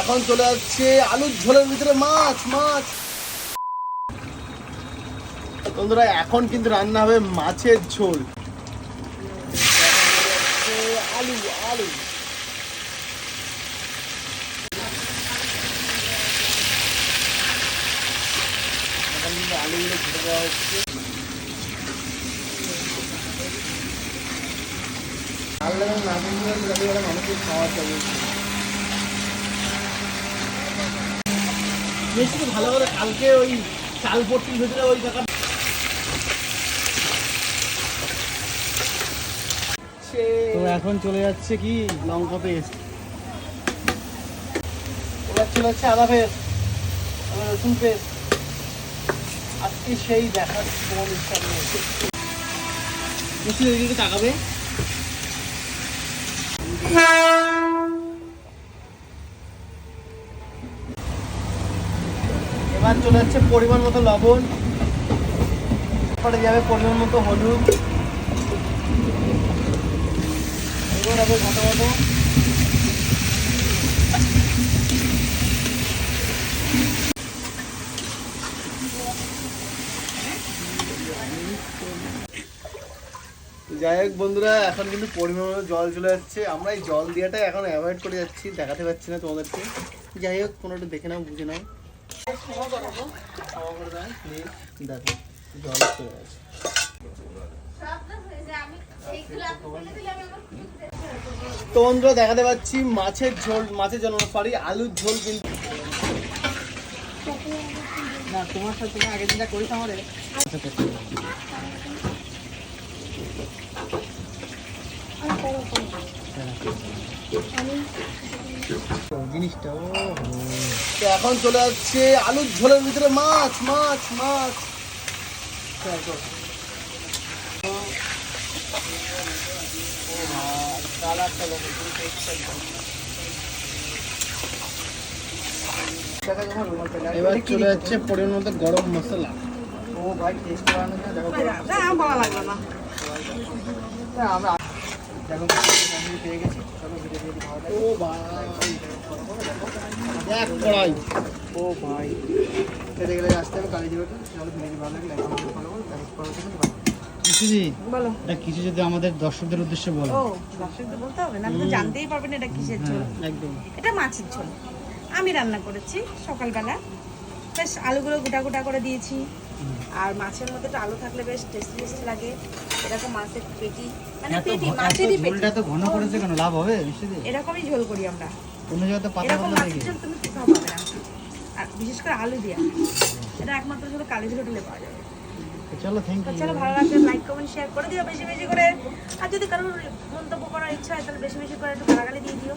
এখন চলে যাচ্ছে আলুর ঝোলের ভিতরে মাছ মাছ। বন্ধুরা, এখন কিন্তু রান্না হবে মাছের ঝোল। আলু আলু। আলুগুলো ঘুরে দেওয়া হচ্ছে। ভালো লাগে না কিন্তু যাতে মানুষের খাওয়া ভালো করে কালকে ওই চাল পট্টির ভেতরে ওই টাকা তো এখন চলে যাচ্ছে কি? লঙ্কা পেস্ট। এবার চলে যাচ্ছে আদা পেস্ট রসুন পেস্ট। আজকে সেই দেখার তোমার ইচ্ছা নেই। তাকাবে? এবার চলে যাচ্ছে পরিমাণ মতো লবণ। তারপরে যাবে পরিমাণ মতো হলুদ। এবার হবে মতো ঘটো যাই হোক বন্ধুরা, এখন কিন্তু পরিমাণ জল চলে যাচ্ছে আমরা এই জল দেওয়াটা এখন অ্যাভয়েড করে যাচ্ছি, দেখাতে পারছি না তোমাদেরকে। যাই হোক, কোনো কোনোটা দেখে নাও, বুঝে নাও। দেখো, জল চলে গেছে তো বন্ধুরা, দেখাতে পাচ্ছি মাছের ঝোল মাছের ঝোল সরি আলুর ঝোল কিন্তু। না, তোমার সাথে আগের দিনটা করিস ও তো এখন চলে যাচ্ছে আলুর ঝোলের ভিতরে মাছ মাছ মাছ। দেখো। এবার চলে যাচ্ছে পরিমাণ মতো গরম মশলা। ও ভাই টেস্ট জন্য দেখো। না, আমরা দেখো আমি পেয়ে গেছি চলো ভিডিও দিয়ে দিই ও ভাই দেখ কড়াই। ও ভাই। খেতে গেলে আসতে হবে কালী জিরোটা চলো ভিডিও ভালো লাগলে এখন ফলো করো দেখো করো কিছুজি বলো। কিছু যদি আমাদের দর্শকদের উদ্দেশ্যে বলো। ও দর্শকদের বলতে হবে? না তো জানতেই পারবেন এটা কিসের ঝোল। একদম। এটা মাছের ঝোল। আমি রান্না করেছি সকালবেলা। বেশ আলুগুলো গোটা গোটা করে দিয়েছি। আর মাছের মধ্যে একটু আলু থাকলে বেশ টেস্টি টেস্টি লাগে। এরকম মাছের পেটি মানে পেটি মাছেরই পেটি। ঝোলটা তো ঘন করেছে কেন? লাভ হবে নিশ্চয়ই এরকমই ঝোল করি আমরা। অন্য জায়গায় তো পাতা এরকম পাতা মাছের দেখি ঝোল তুমি কোথাও পাবে না আর বিশেষ করে আলু দিয়া। এটা একমাত্র শুধু কালি হোটেলে পাওয়া যাবে। চলো থ্যাংক ইউ চলো ভালো লাগলে লাইক কমেন্ট শেয়ার করে দিও বেশি বেশি করে। আর যদি কারোর মন্তব্য করার ইচ্ছা হয় তাহলে বেশি বেশি করে একটু গালাগালি দিয়ে দিও।